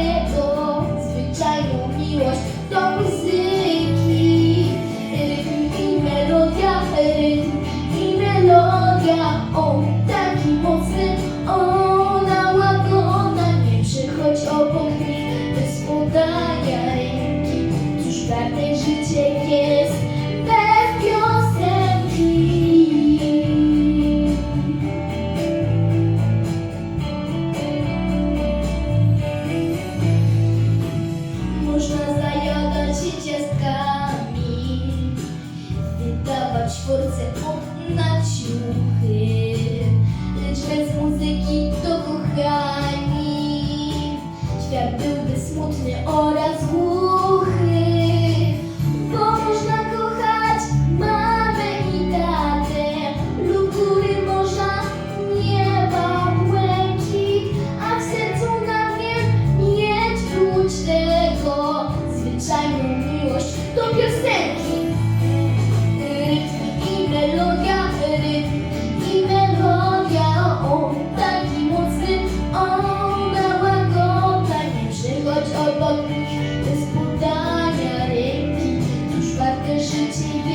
czego zwyczajną miłość do muzyki. Rytm i melodia, rytm 的时